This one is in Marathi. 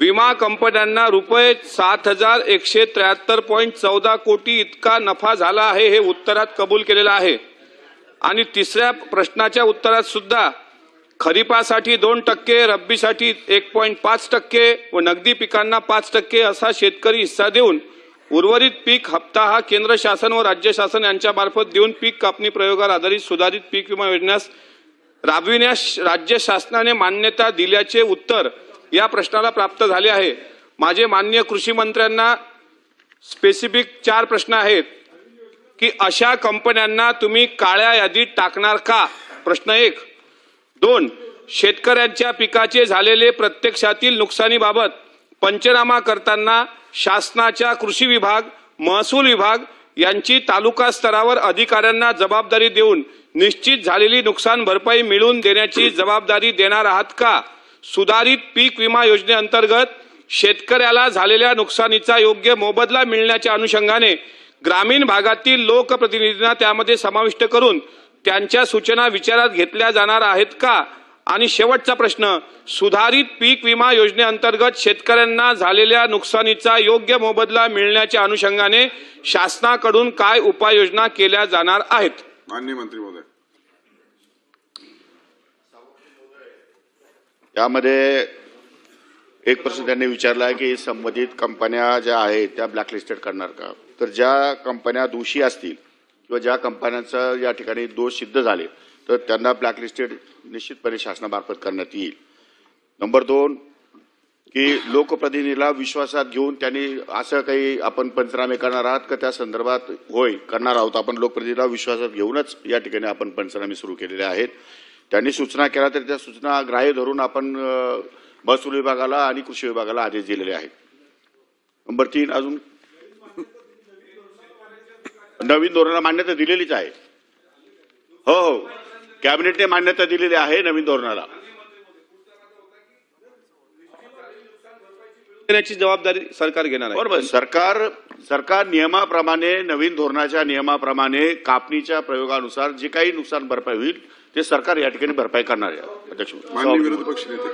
विमा कंपन्यांना रुपये सात हजार एकशे त्र्याहत्तर पॉईंट चौदा कोटी इतका नफा झाला आहे हे उत्तरात कबूल केलेलं आहे. आणि तिसऱ्या प्रश्नाच्या उत्तरात सुद्धा खरीपासाठी दोन टक्के रब्बीसाठी एक पॉईंट पाच टक्के व नगदी पिकांना पाच टक्के असा शेतकरी हिस्सा देऊन उर्वरित पीक हप्ता हा केंद्र शासन व राज्य शासन यांच्यामार्फत देऊन पीक कापणी प्रयोगावर आधारित सुधारित पीक विमा योजनेस राबविण्यास राज्य शासनाने मान्यता दिल्याचे उत्तर या प्रश्नाला प्राप्त झाले आहे. माझे माननीय कृषी मंत्र्यांना स्पेसिफिक चार प्रश्न आहेत. की अशा कंपन्यांना तुम्ही काळ्या यादीत टाकणार का? प्रश्न एक. दोन. शेतकऱ्यांच्या पिकाचे झालेले प्रत्यक्षातील नुकसानीबाबत पंचनामा करताना शासनाच्या कृषी विभाग महसूल विभाग यांची तालुका स्तरावर अधिकाऱ्यांना जबाबदारी देऊन निश्चित झालेली नुकसान भरपाई मिळवून देण्याची जबाबदारी देणार आहात का? सुधारित पीक विमा योजनेअंतर्गत शेतकऱ्याला झालेल्या नुकसानीचा योग्य मोबदला मिळण्याच्या अनुषंगाने ग्रामीण भागातील लोकप्रतिनिधींना त्यामध्ये समाविष्ट करून त्यांच्या सूचना विचारात घेतल्या जाणार आहेत का? आणि शेवटचा प्रश्न सुधारित पीक विमा योजनेअंतर्गत शेतकऱ्यांना झालेल्या नुकसानीचा योग्य मोबदला मिळण्याच्या अनुषंगाने शासनाकडून काय उपाययोजना केल्या जाणार आहेत? मान्य मंत्री महोदय. यामध्ये एक प्रश्न त्यांनी विचारला आहे की संबंधित कंपन्या ज्या आहेत त्या ब्लॅकलिस्टेड करणार का? तर ज्या कंपन्या दोषी असतील किंवा ज्या कंपन्यांचा या ठिकाणी दोष सिद्ध झाले तर त्यांना ब्लॅकलिस्टेड निश्चितपणे शासनामार्फत करण्यात येईल. नंबर दोन की लोकप्रतिनिधीला विश्वासात घेऊन त्यांनी असं काही आपण पंचनामे करणार आहात का? त्या संदर्भात होय करणार आहोत. आपण लोकप्रतिनिधीला विश्वासात घेऊनच या ठिकाणी आपण पंचनामे सुरू केलेले आहेत. त्यांनी सूचना केल्या तर त्या सूचना ग्राह्य धरून आपण महसूल विभागाला आणि कृषी विभागाला आदेश दिलेले आहेत. नंबर तीन अजून? नवीन धोरणाला मान्यता दिलेलीच आहे. हो हो. कॅबिनेटने मान्यता दिलेली आहे नवीन धोरणाला. जबाबदारी सरकार घेणार आहे. बरोबर. सरकार सरकार नियमाप्रमाणे नवीन धोरणाच्या नियमाप्रमाणे कापणीच्या प्रयोगानुसार जे काही नुकसान भरपाई होईल ते सरकार या ठिकाणी भरपाई करणार आहे. अध्यक्ष मान्य विरोधी पक्ष नेते.